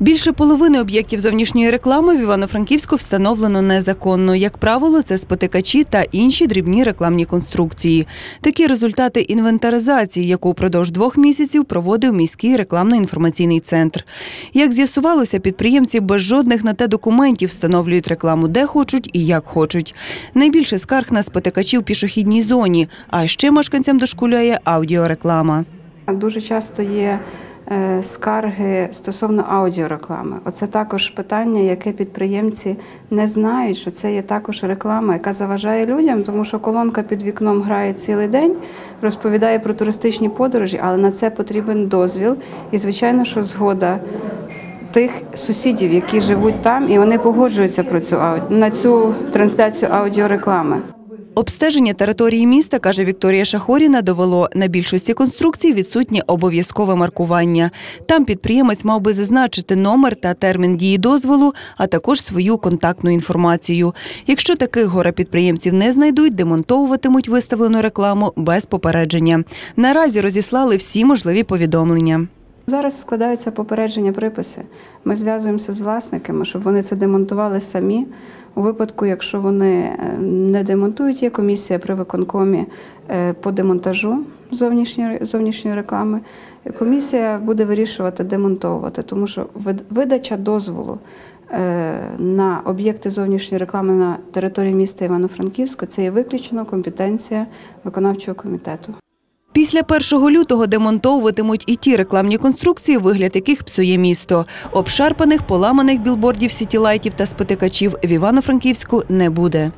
Більше половини об'єктів зовнішньої реклами в Івано-Франківську встановлено незаконно. Як правило, це спотикачі та інші дрібні рекламні конструкції. Такі результати інвентаризації, яку впродовж двох місяців проводив міський рекламно-інформаційний центр. Як з'ясувалося, підприємці без жодних на те документів встановлюють рекламу де хочуть і як хочуть. Найбільше скарг на спотикачів в пішохідній зоні, а ще мешканцям дошкуляє аудіореклама. Дуже часто є е, скарги стосовно аудіореклами. Оце також питання, яке підприємці не знають, що це є також реклама, яка заважає людям, тому що колонка під вікном грає цілий день, розповідає про туристичні подорожі, але на це потрібен дозвіл. І, звичайно, що згода тих сусідів, які живуть там, і вони погоджуються про цю на цю трансляцію аудіореклами. Обстеження території міста, каже Вікторія Шахоріна, довело на більшості конструкцій відсутнє обов'язкове маркування. Там підприємець мав би зазначити номер та термін дії дозволу, а також свою контактну інформацію. Якщо таких гора підприємців не знайдуть, демонтовуватимуть виставлену рекламу без попередження. Наразі розіслали всі можливі повідомлення. Зараз складаються попередження приписи. Ми зв'язуємося з власниками, щоб вони це демонтували самі. У випадку, якщо вони е, не демонтують, є комісія при виконкомі е, по демонтажу зовнішньої, реклами. Комісія буде вирішувати демонтовувати, тому що видача дозволу е, на об'єкти зовнішньої реклами на території міста Івано-Франківська це є виключно компетенція виконавчого комітету. Після 1 лютого демонтовуватимуть і ті рекламні конструкції, вигляд яких псує місто. Обшарпаних, поламаних білбордів сітілайтів та спотикачів в Івано-Франківську не буде.